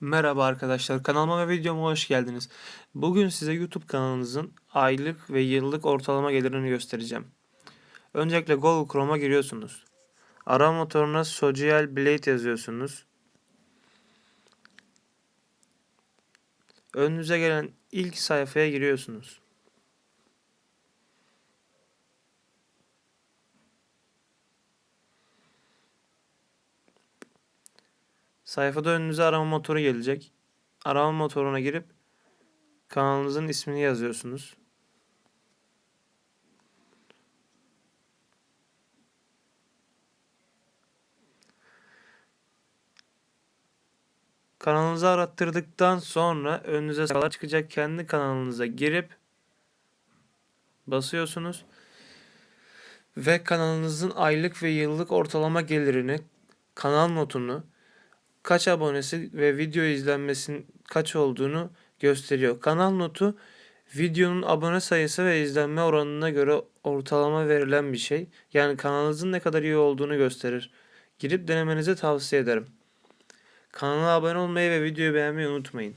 Merhaba arkadaşlar, kanalıma ve videoma hoş geldiniz. Bugün size YouTube kanalınızın aylık ve yıllık ortalama gelirini göstereceğim. Öncelikle Google Chrome'a giriyorsunuz. Arama motoruna Social Blade yazıyorsunuz. Önünüze gelen ilk sayfaya giriyorsunuz. Sayfada önünüze arama motoru gelecek. Arama motoruna girip kanalınızın ismini yazıyorsunuz. Kanalınızı arattırdıktan sonra önünüze sayfalar çıkacak. Kendi kanalınıza girip basıyorsunuz. Ve kanalınızın aylık ve yıllık ortalama gelirini, kanal notunu, kaç abonesi ve video izlenmesinin kaç olduğunu gösteriyor. Kanal notu videonun abone sayısı ve izlenme oranına göre ortalama verilen bir şey. Yani kanalınızın ne kadar iyi olduğunu gösterir. Girip denemenizi tavsiye ederim. Kanala abone olmayı ve videoyu beğenmeyi unutmayın.